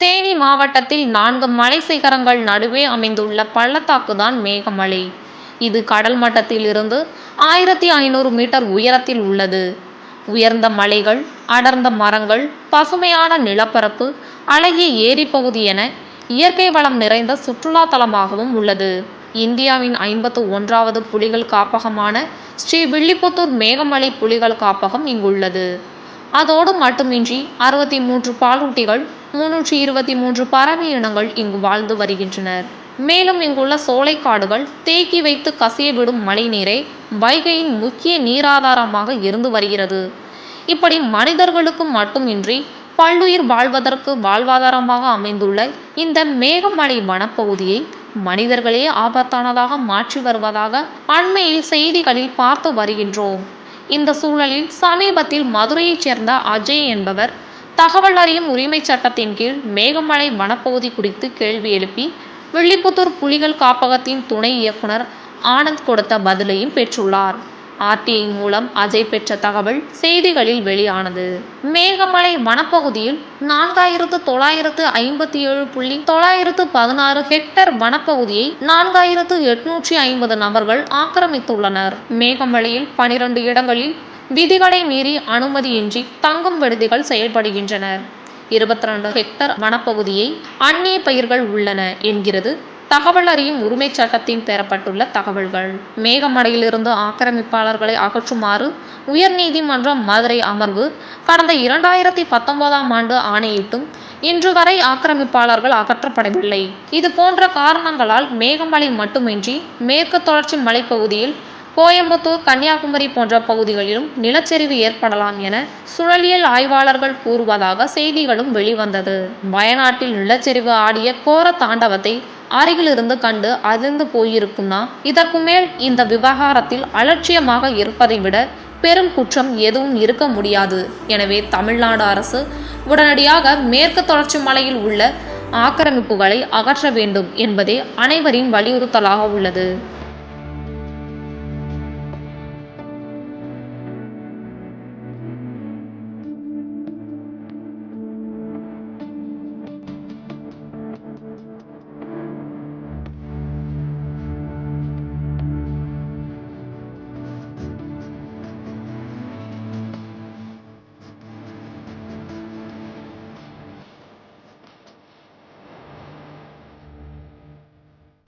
தேனி மாவட்டத்தில் நான்கு மலை சிகரங்கள் நடுவே அமைந்துள்ள பள்ளத்தாக்குதான் மேகமலை இது கடல் மட்டத்திலிருந்து ஆயிரத்தி ஐநூறு மீட்டர் உயரத்தில் உள்ளது. உயர்ந்த மலைகள் அடர்ந்த மரங்கள் பசுமையான நிலப்பரப்பு அழகிய ஏரி பகுதி என இயற்கை வளம் நிறைந்த சுற்றுலா தலமாகவும் உள்ளது. இந்தியாவின் ஐம்பத்து ஒன்றாவது புலிகள் காப்பகமான ஸ்ரீ வில்லிபுத்தூர் மேகமலை புலிகள் காப்பகம் இங்குள்ளது. அதோடு மட்டுமின்றி அறுபத்தி மூன்று பாலூட்டிகள் முன்னூற்றி இருபத்தி மூன்று பறவை இனங்கள் இங்கு வாழ்ந்து வருகின்றனர். மேலும் இங்குள்ள சோலைக்காடுகள் தேக்கி வைத்து கசிய விடும் மழைநீரை வைகையின் முக்கிய நீராதாரமாக இருந்து வருகிறது. இப்படி மனிதர்களுக்கு மட்டுமின்றி பல்லுயிர் வாழ்வதற்கு வாழ்வாதாரமாக அமைந்துள்ள இந்த மேகமலை வனப்பகுதியை மனிதர்களே ஆபத்தானதாக மாற்றி வருவதாக அண்மையில் செய்திகளில் பார்த்து வருகின்றோம். இந்த சூழலில் சமீபத்தில் மதுரையைச் சேர்ந்த அஜய் என்பவர் தகவல் அறியும் உரிமை சட்டத்தின் கீழ் மேகமலை வனப்பகுதி குறித்து கேள்வி எழுப்பி வில்லிபுத்தூர் புலிகள் காப்பகத்தின் துணை இயக்குனர் ஆனந்த் கொடுத்த பதிலையும் பெற்றுள்ளார். ஆர்டிஐ மூலம் அஜய் பெற்ற தகவல் செய்திகளில் வெளியானது. மேகமலை வனப்பகுதியில் நான்காயிரத்து தொள்ளாயிரத்து ஐம்பத்தி ஏழு புள்ளி தொள்ளாயிரத்து பதினாறு ஹெக்டர் வனப்பகுதியை நான்காயிரத்து எட்நூற்றி ஐம்பது நபர்கள் ஆக்கிரமித்துள்ளனர். மேகமலையில் பனிரெண்டு இடங்களில் விதிகளை மீறி அனுமதியின்றி தங்கும் விடுதிகள் செயல்படுகின்றனர் இருபத்தி ரெண்டு ஹெக்டர் வனப்பகுதியை அந்நிய பயிர்கள் உள்ளன என்கிறது தகவல் அறியும் உரிமை சட்டத்தின் பெறப்பட்டுள்ள தகவல்கள். மேகமடையிலிருந்து ஆக்கிரமிப்பாளர்களை அகற்றுமாறு உயர்நீதிமன்றம் மதுரை அமர்வு கடந்த இரண்டாயிரத்தி பத்தொன்பதாம் ஆண்டு ஆணையிட்டும் இன்று வரை ஆக்கிரமிப்பாளர்கள் அகற்றப்படவில்லை. இது போன்ற காரணங்களால் மேகமலை மட்டுமின்றி மேற்கு தொடர்ச்சி மலைப்பகுதியில் கோயம்புத்தூர் கன்னியாகுமரி போன்ற பகுதிகளிலும் நிலச்சரிவு ஏற்படலாம் என சுழலியல் ஆய்வாளர்கள் கூறுவதாக செய்திகளும் வெளிவந்தது. வயநாட்டில் நிலச்சரிவு ஆடிய கோர தாண்டவத்தை அருகிலிருந்து கண்டு அதிர்ந்து போயிருக்கும்னா இதற்கு மேல் இந்த விவகாரத்தில் அலட்சியமாக இருப்பதை விட பெரும் குற்றம் எதுவும் இருக்க முடியாது. எனவே தமிழ்நாடு அரசு உடனடியாக மேற்கு தொடர்ச்சி மலையில் உள்ள ஆக்கிரமிப்புகளை அகற்ற வேண்டும் என்பதே அனைவரின் வலியுறுத்தலாக உள்ளது.